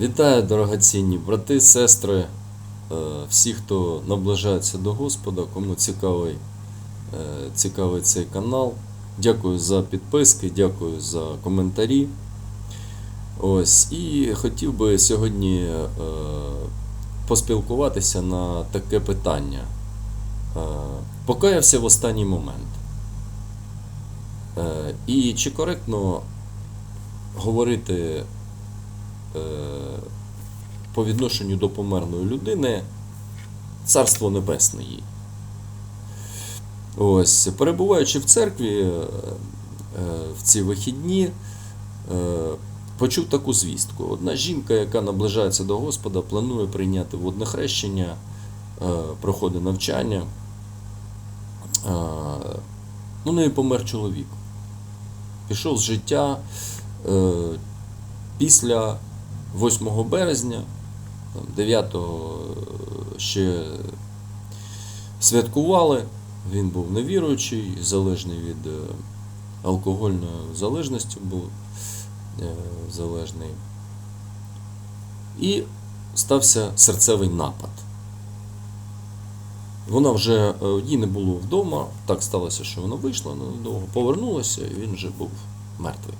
Вітаю, дорогоцінні брати, сестри, е, всі, хто наближається до Господа, кому цікавий, е, цікавий цей канал. Дякую за підписки, дякую за коментарі. Ось, і хотів би сьогодні е, поспілкуватися на таке питання. Покаявся в останній момент. І чи коректно говорити по відношенню до померлої людини Царство Небесне їй. Ось, перебуваючи в церкві е, е, в ці вихідні, е, почув таку звістку. Одна жінка, яка наближається до Господа, планує прийняти водне хрещення, е, проходить навчання. Е, У неї помер чоловік. Пішов з життя е, після 8 березня, 9-го ще святкували. Він був невіруючий, залежний від е, алкогольної залежності був е, залежний. І стався серцевий напад. Вона вже е, її не було вдома. Так сталося, що вона вийшла ненадовго, повернулася, і він вже був мертвий.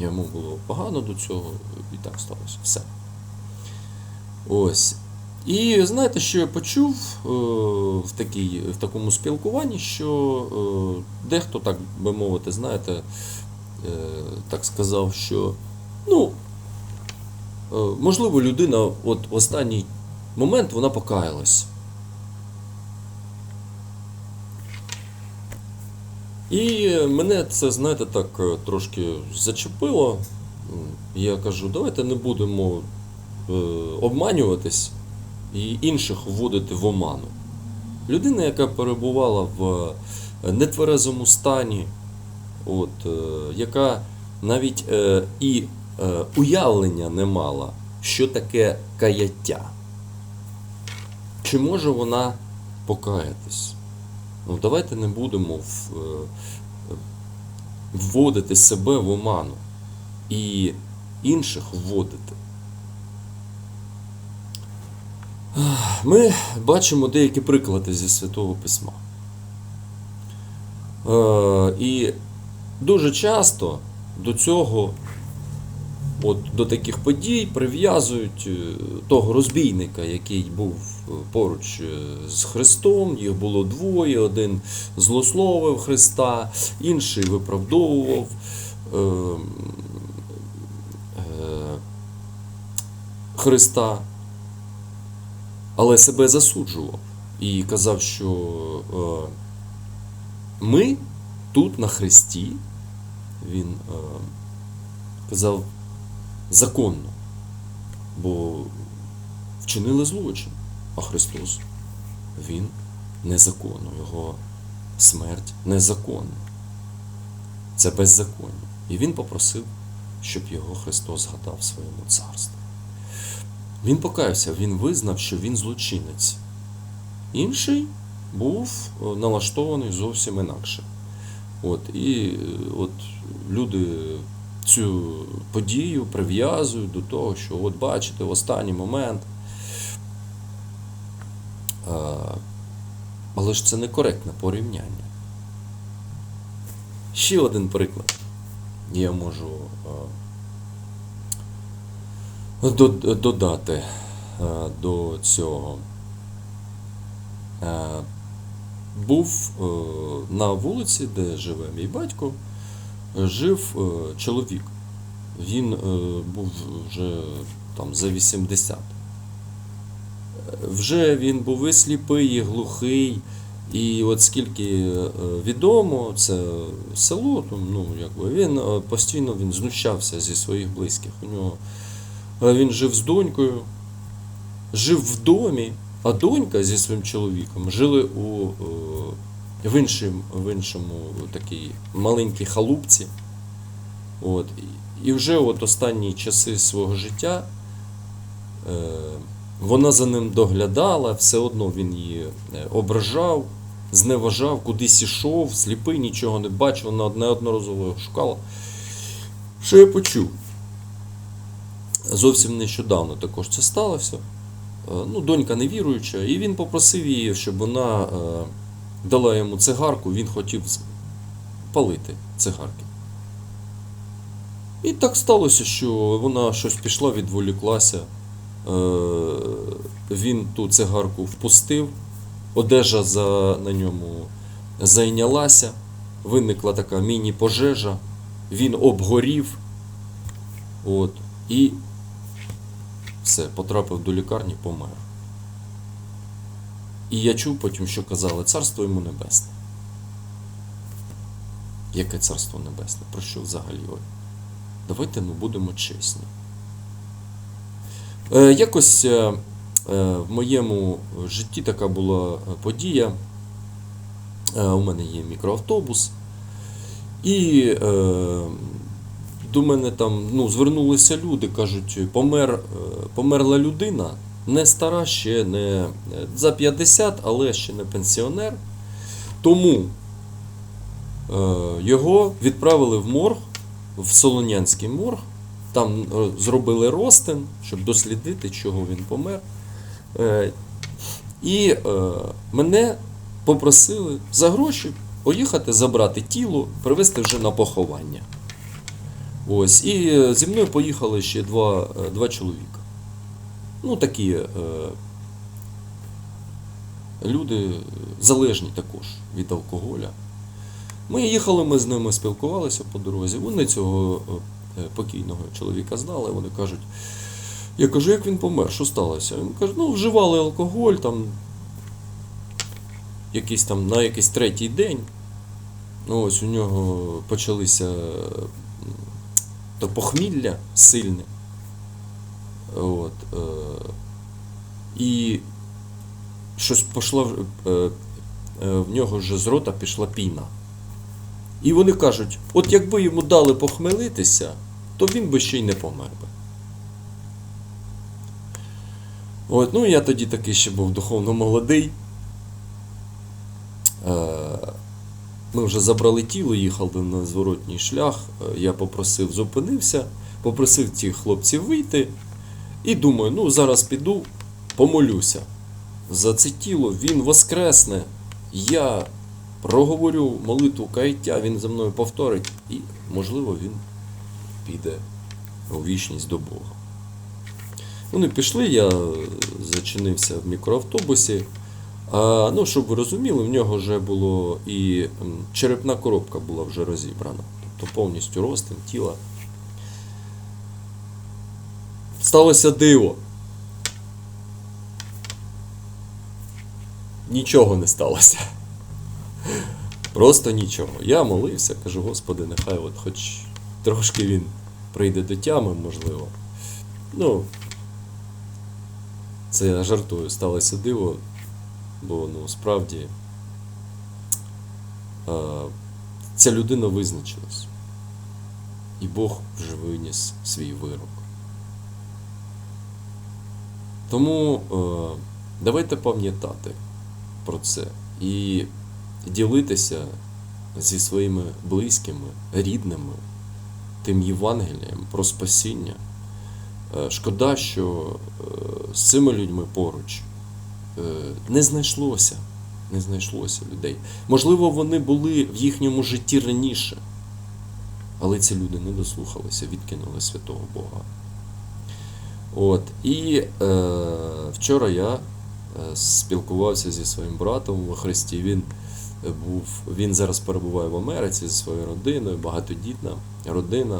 Йому було погано до цього, і так сталося. Все. Ось. І знаєте, що я почув е, в, такій, в такому спілкуванні, що е, дехто, так би мовити, знаєте, е, так сказав, що ну, можливо, людина от в останній момент вона покаялась. І мене це, знаєте, так е, трошки зачепило. Я кажу, давайте не будемо е, обманюватись і інших вводити в оману. Людина, яка перебувала в е, нетверезому стані, от, яка навіть і уявлення не мала, що таке каяття. Чи може вона покаятись? Ну, давайте не будемо в, е, вводити себе в оману і інших вводити. Ми бачимо деякі приклади зі Святого Письма. Е, і дуже часто до цього, от, до таких подій прив'язують е, того розбійника, який був поруч е, з Христом, їх було двоє, один злословив Христа, інший виправдовував. е, е, Христа, але себе засуджував і казав, що е, ми тут на Христі, він казав законно, бо вчинили злочин, а Христос, Він незаконно, Його смерть незаконна. Це беззаконня. І він попросив, щоб його Христос згадав в своєму царстві. Він покаявся, він визнав, що він злочинець. Інший був е, налаштований зовсім інакше. От, і е, от люди цю подію прив'язують до того, що от бачите, в останній момент. Але ж це некоректне порівняння. Ще один приклад. Я можу а, додати е, до цього. Е, Був е, на вулиці, де живе мій батько, е, жив е, чоловік. Він е, був вже там за 80. Вже він був і сліпий, і глухий. І от скільки е, відомо, це село, ну, якби, він е, постійно він знущався зі своїх близьких. У нього е, він жив з донькою, жив в домі, а донька зі своїм чоловіком жили у, в, іншим, в іншому такій маленькій халупці. От. І- вже от останні часи свого життя вона за ним доглядала, все одно він її е, ображав, зневажав, кудись ішов, сліпий, нічого не бачив, вона неодноразово його шукала. Що я почув? зовсім нещодавно також це сталося. Е, Ну, донька невіруюча, і він попросив її, щоб вона е, дала йому цигарку, він хотів палити цигарки. І так сталося, що вона щось пішла, відволіклася. Е, Він ту цигарку впустив, одежа за, на ньому зайнялася, виникла така міні-пожежа, він обгорів. От, і все, потрапив до лікарні, помер. І я чув потім, що казали, царство йому небесне. Яке царство небесне? Про що взагалі? Давайте ну, будемо чесні. Е, якось е, е, в моєму житті така була подія. У мене є мікроавтобус. І до мене там ну, звернулися люди, кажуть, помер, померла людина, не стара, ще не за 50, але ще не пенсіонер. Тому його відправили в морг, в Солонянський морг. Там е, зробили розтин, щоб дослідити, чого він помер. Е, І е, мене попросили за гроші поїхати забрати тіло, привезти вже на поховання. Ось. І зі мною поїхали ще два, два чоловіка. Ну, такі е, люди залежні також від алкоголя. Ми їхали, ми з ними спілкувалися по дорозі. Вони цього покійного чоловіка знали. Вони кажуть, я кажу, як він помер, що сталося? Він каже, ну, вживали алкоголь там, якийсь там на якийсь третій день. Ну, ось у нього почалися то похмілля сильне. От, е, і щось пішло, е, е, в нього вже з рота пішла піна. І вони кажуть, от якби йому дали похмелитися, то він би ще й не помер би. От, ну я тоді такий ще був духовно молодий. Е, Ми вже забрали тіло, їхали на зворотній шлях. Е, Я попросив, зупинився, попросив тих хлопців вийти. І думаю, ну зараз піду, помолюся. За це тіло він воскресне. Я проговорю молитву каяття, він за мною повторить, і, можливо, він піде у вічність до Бога. Вони пішли, я зачинився в мікроавтобусі. А, ну, щоб ви розуміли, в нього вже було і черепна коробка була вже розібрана. Тобто повністю розтин тіла. Сталося диво. Нічого не сталося. Просто нічого. Я молився, кажу, Господи, нехай от хоч трошки він прийде до тями, можливо. Ну, це я жартую, сталося диво, бо ну справді е, ця людина визначилась. І Бог вже виніс свій вирок. Тому е, давайте пам'ятати про це і ділитися зі своїми близькими, рідними тим Євангелієм про спасіння. Е, Шкода, що е, з цими людьми поруч е, не знайшлося, не знайшлося людей. Можливо, вони були в їхньому житті раніше, але ці люди не дослухалися, відкинули святого Бога. От. І е, вчора я спілкувався зі своїм братом во Христі. Він був, він зараз перебуває в Америці зі своєю родиною, багатодітна родина.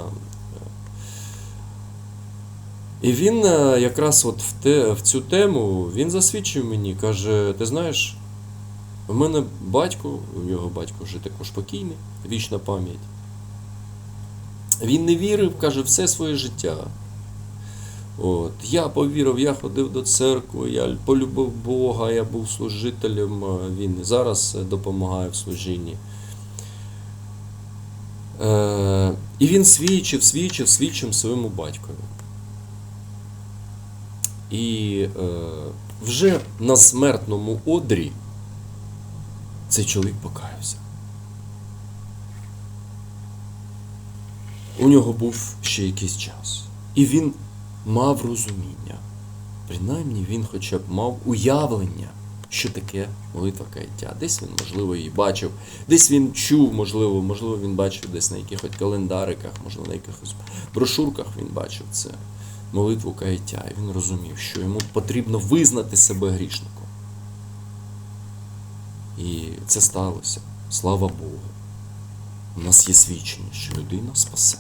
І він е, якраз от в, те, в цю тему він засвідчив мені, каже: ти знаєш, в мене батько, у нього батько вже також покійний, вічна пам'ять. Він не вірив, каже, все своє життя. От. Я повірив, я ходив до церкви, я полюбив Бога, я був служителем, він і зараз допомагає в служінні. Е, і він свідчив, свідчив, свідчив своєму батькові. І е, вже на смертному одрі цей чоловік покаявся. У нього був ще якийсь час. І він мав розуміння. Принаймні він хоча б мав уявлення, що таке молитва каяття. Десь він, можливо, її бачив, десь він чув, можливо, можливо, він бачив десь на якихось календариках, можливо, на якихось брошурках він бачив це молитву каяття. І він розумів, що йому потрібно визнати себе грішником. І це сталося. Слава Богу. У нас є свідчення, що людина спасе.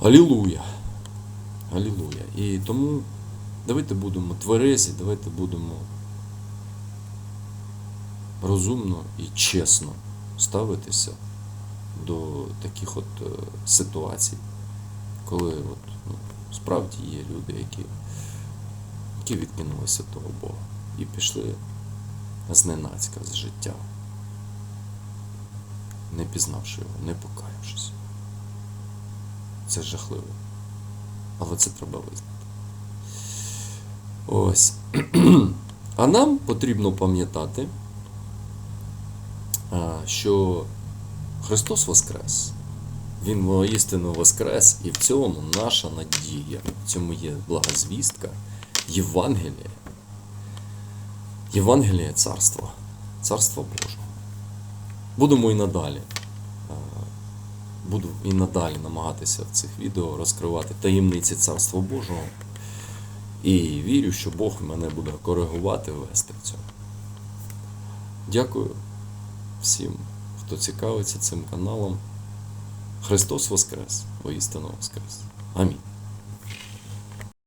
Алілуя. Алілуя. І тому давайте будемо тверезі, давайте будемо розумно і чесно ставитися до таких от е, ситуацій, коли от, ну, справді є люди, які, які відкинулися того Бога і пішли зненацька з життя, не пізнавши його, не покаявшись. Це жахливо. Але це треба визнати. Ось. А нам потрібно пам'ятати, що Христос Воскрес. Він воістину Воскрес, і в цьому наша надія. В цьому є благозвістка, Євангеліє. Євангеліє царства, царства Божого. Будемо і надалі. Буду і надалі намагатися в цих відео розкривати таємниці Царства Божого. І вірю, що Бог мене буде коригувати, вести в цьому. Дякую всім, хто цікавиться цим каналом. Христос Воскрес, воістину Воскрес. Амінь.